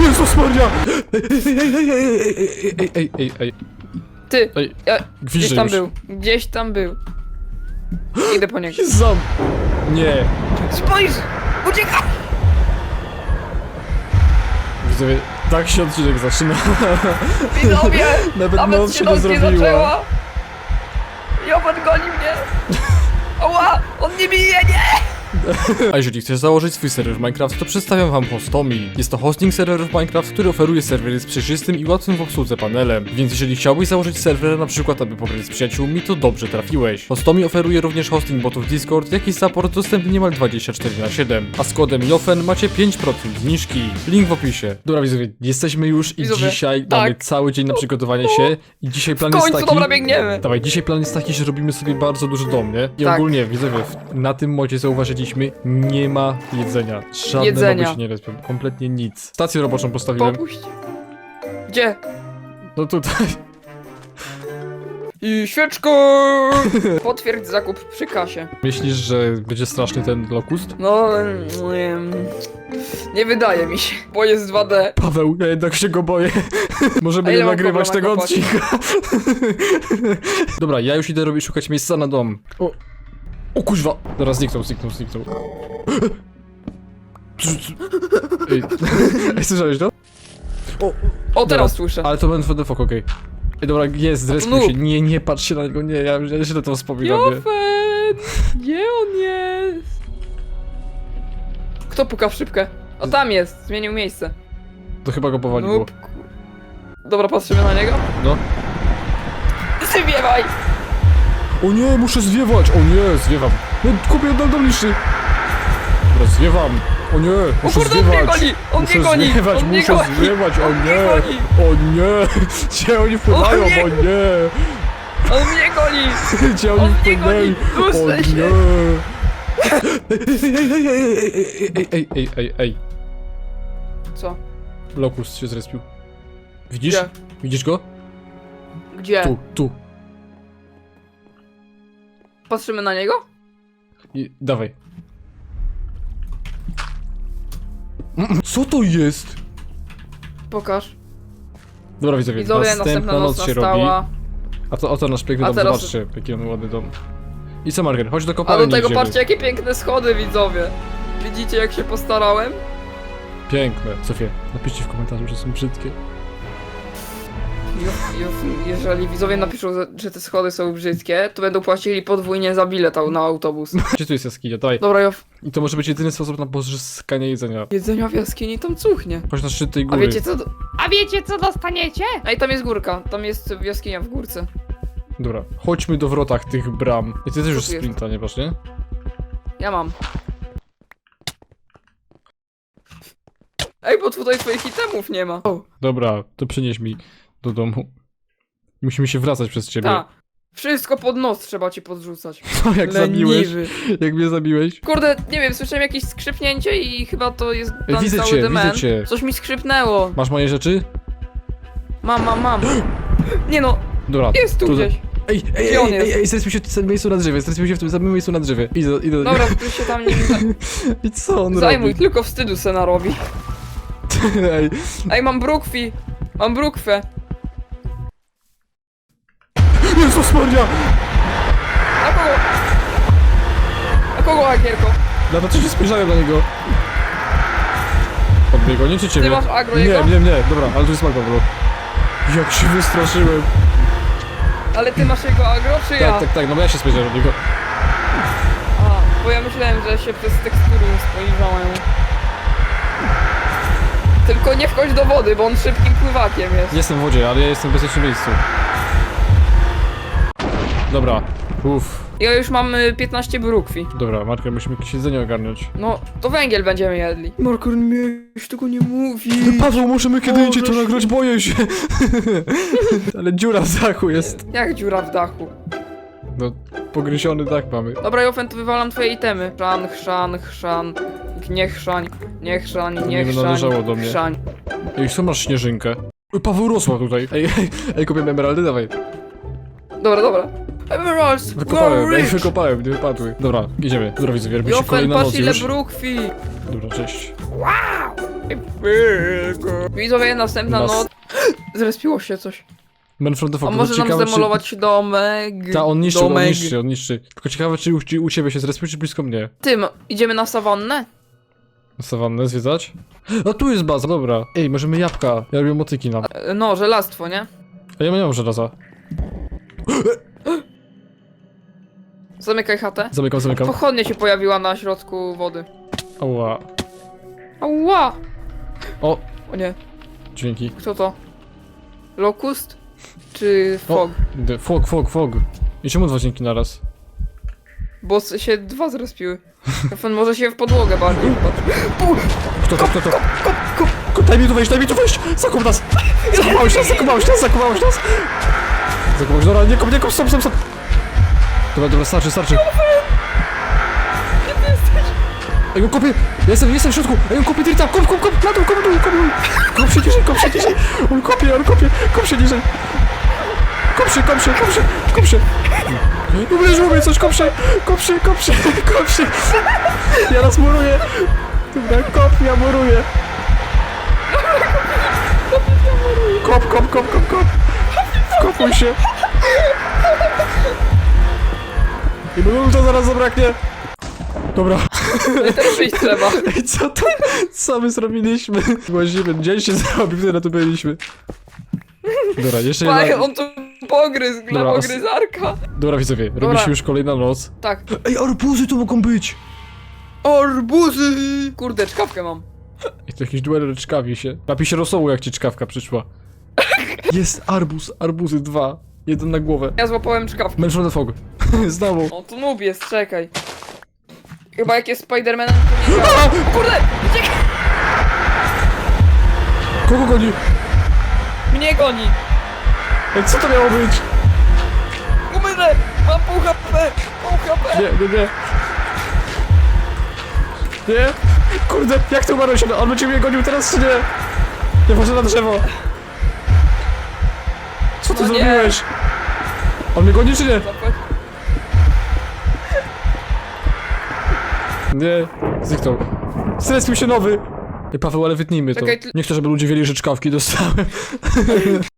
Jezus Maria! Ej, ej, ej, ej, ej, ej, ej, ej, ej, Ty, ej, ja, gdzieś tam już. był, gdzieś tam był. Idę po niego. Jest zam... Nie. Spójrz! Ucieka! Widzowie, tak się odcinek zaczyna. Widzowie! Nawet Nawet noc się się nie noc nie zrobiła. zaczęła! Joban goni mnie! Ała! On nie bije, nie! A jeżeli chcesz założyć swój serwer w Minecraft, to przedstawiam wam Hostomi. Jest to hosting serwerów Minecraft, który oferuje serwery z przejrzystym i łatwym w obsłudze panelem. Więc jeżeli chciałbyś założyć serwer, na przykład aby pograć z przyjaciółmi, to dobrze trafiłeś. Hostomi oferuje również hosting botów Discord, jak i support dostępny niemal 24 na 7 A z kodem JOFEN macie 5% zniżki. Link w opisie. Dobra widzowie, jesteśmy już i Widzowie, dzisiaj tak. mamy cały dzień na przygotowanie się i dzisiaj plan W jest końcu taki... dobra biegniemy! Dawaj, dzisiaj plan jest taki, że robimy sobie bardzo duży dom, nie? I Tak. ogólnie, widzowie, w- na tym modzie zauważyliśmy, nie ma jedzenia. Żadne Jedzenia. się nie respią, kompletnie nic. Stację roboczą postawiłem. Popuść. Gdzie? No tutaj. I świeczko! Potwierdź zakup przy kasie. Myślisz, że będzie straszny ten lokust? No, em, nie wydaje mi się, bo jest 2D. Paweł, ja jednak się go boję. Możemy A nie ile mam nagrywać tego odcinka. Dobra, ja już idę robić, szukać miejsca na dom. O, o kuźwa. Dobra, zniknął, zniknął, zniknął. Ej, Ej, słyszałeś to? O, O, teraz Dobra. słyszę. Ale to będę fok, okej. Ej, dobra, jest, zrespił noob. się. Nie, nie patrz się na niego, nie, ja, ja źle to wspominam, nie. Jofen! Gdzie on jest? Kto puka w szybkę? O, tam jest, zmienił miejsce. To chyba go powaliło. Noob, Dobra, patrzymy na niego. No. Zwiewaj! O nie, muszę zwiewać! O nie, zwiewam! No, kupię oddam liczy! Dobra, zwiewam! O nie, muszę o kurde, zwiewać! On mnie goni! On muszę mnie goni! Zwiewać, on muszę goni. zwiewać! O nie! O nie! Gdzie oni wpływają? O nie! O nie. On mnie goni! Gdzie oni wpłynęli? O nie! Ej, ej, ej, ej, ej, Co? Lokus się zrespił. Widzisz? Gdzie? Widzisz go? Gdzie? Tu, tu. Patrzymy na niego? I, dawaj. Co to jest? Pokaż. Dobra widzowie, Widzowie, następna noc się robi. A to oto nasz piękny A dom, teraz- zobaczcie, jaki mamy ładny dom. I co Marger, chodź do A kopalni do tego idziemy. patrzcie, jakie piękne schody, widzowie. Widzicie, jak się postarałem? Piękne. Sofie, napiszcie w komentarzu, że są brzydkie. Ju- ju- Jeżeli widzowie napiszą, że- te schody są brzydkie, to będą płacili podwójnie za bilet au- na autobus. Gdzie tu jest jaskinia? Dawaj. Dobra, Jof. I to może być jedyny sposób na pozyskanie jedzenia. Jedzenia w jaskini tam cuchnie. Chodź na szczyt tej A góry. wiecie co? do- A wiecie co dostaniecie? A i tam jest górka. Tam jest jaskinia w górce. Dobra, chodźmy do wrotach tych bram. I ty też już jest? sprinta nie masz, nie? Ja mam. Ej, bo tutaj twoich itemów nie ma. O, Dobra, to przynieś mi do domu. Musimy się wracać przez ciebie. ta. Wszystko pod nos trzeba ci podrzucać. Co, jak zabiłeś? Leniwy. Jak mnie zabiłeś? Kurde, nie wiem, słyszałem jakieś skrzypnięcie i chyba to jest Ej, widzę cały cię, widzę cię. Coś mi skrzypnęło. Masz moje rzeczy? Mam, mam, mam. Nie no, Dobra. jest tu gdzieś. Ej, ej, Gdzie on ej, ej, jest? ej, się w tym miejscu na drzewie, zrespił się w tym samym miejscu na drzewie. Idę, idę. Dobra, ty się tam nim I co on zajmuj, robi? tylko wstydu se narobi. Ej, Ej, mam brukwi. Mam brukwę. Jezus Maria! A kogo? A kogo, Agierko? Nawet się spojrzałem na niego. Odbiegł, nie czy ciebie? Ty masz agro Nie, jego? nie, nie, dobra, ale to jest magma, bro. Jak się wystraszyłem. Ale ty masz jego agro, czy ja? Tak, tak, tak, no bo ja się spojrzałem na niego. A, bo ja myślałem, że się przez tekstury spojrzałem. Tylko nie wchodź do wody, bo on szybkim pływakiem jest. Jestem w wodzie, ale ja jestem w bezpiecznym miejscu. Dobra, uff. Ja już mam y, 15 brukwi. Dobra, Marker, musimy jakieś jedzenie ogarnąć. No, to węgiel będziemy jedli. Markur, miałeś tego nie mówi. Paweł, możemy kiedy indziej to nagrać, boję się. ale dziura w dachu jest. Jak dziura w dachu. No, pogryziony dach mamy. Dobra, Jofen, to wywalam twoje itemy. Chrzan, chrzan, chrzan. Nie chrzań, nie chrzań, To nie nie należało do mnie. Ej, co masz śnieżynkę? Ej, Paweł rosła tutaj. Ej, ej, ej, kupię emeraldy, dawaj. Dobra, dobra. Emeralds, Wykopałem, ej, rich. wykopałem, nie wypadły. Dobra, idziemy. Dobra, widzowie, robi się Jofen, kolejna noc patrz ile już. brukwi. Dobra, cześć. Widzowie, następna Nas- noc. Zrespiło się coś. Man from the A Fog. może nam zdemolować domek? Ta, on niszczy, on domek. niszczy, on niszczy. Tylko ciekawe, czy u, u ciebie się zrespił, czy blisko mnie. Tym, idziemy na sawannę? Na Sawannę zwiedzać? A tu jest baza, dobra. Ej, możemy jabłka. Ja robię motyki nam. E, No, żelastwo, nie? A ja nie mam żelaza. Zamykaj chatę. Zamykam, zamykam. Pochodnia się pojawiła na środku wody. Ała. Ała! O, O nie, dźwięki. kto to? Locust? Czy fog? D- Fog, fog, fog. I czemu dwa dźwięki naraz? Bo s- się dwa zrespiły. Telefon może się w podłogę bardziej patrz. Kto to, kto to? Ko- Daj mi tu wejść, daj mi tu wejść! Zakop nas! Zakopałeś nas, zakopałeś nas, zakopałeś nas! Zakopałeś, dobra, nie kop, nie kop, stop, stop, stop! Dobra, dobra, starczy, starczy. Ej, on kopie! Ja jestem, jestem w środku! Ej, on kopie dirta! Kop, kop, kop! Na dół, kop, dół, kop, dół! Kop się niżej, kop się niżej! On kopie, on kopie! Kop się niżej! Kop się, kop się, kop się, kop się! Ubliżyło mnie coś, kop się! Kop się, kop się, kop się! Ja raz muruję! Dobra, kop, ja muruję! Kop, kop, kop, kop, kop! Kopuj się! I bo to zaraz zabraknie! Dobra, Nie też przyjść trzeba. Ej, co to? Co my zrobiliśmy? Właściwie dzień się zrobił, tyle tu byliśmy. Dobra, jeszcze Paj, jedna... on tu pogryzł, Dobra, dla os- pogryzarka. Dobra widzowie, robi Dobra. się już kolejna noc. Tak. Ej, arbuzy tu mogą być! Arbuzy! Kurde, czkawkę mam. I to jakiś duel czkawi się. Napij się rosołu, jak ci czkawka przyszła. Jest arbuz, arbuzy dwa. Jeden na głowę. Ja złapałem czkawkę. From the fog. Znowu. O, tu noob jest, czekaj. Chyba jak jest Spidermanem, to nie działa. Kurde! Uciekaj! Kogo goni? Mnie goni! Ej, co to miało być? Umrę! Mam pół HP! Pół HP! Nie, nie, nie. Nie? Kurde, jak to umarłeś? On będzie mnie gonił teraz, czy nie? Nie wchodzę na drzewo. Co ty No nie. zrobiłeś? On mnie goni, czy nie? Nie, zniknął. Strespił się nowy. Ej, Paweł, ale wytnijmy to. Czekaj, ty- Nie chcę, żeby ludzie wiedzieli, że czkawki dostałem.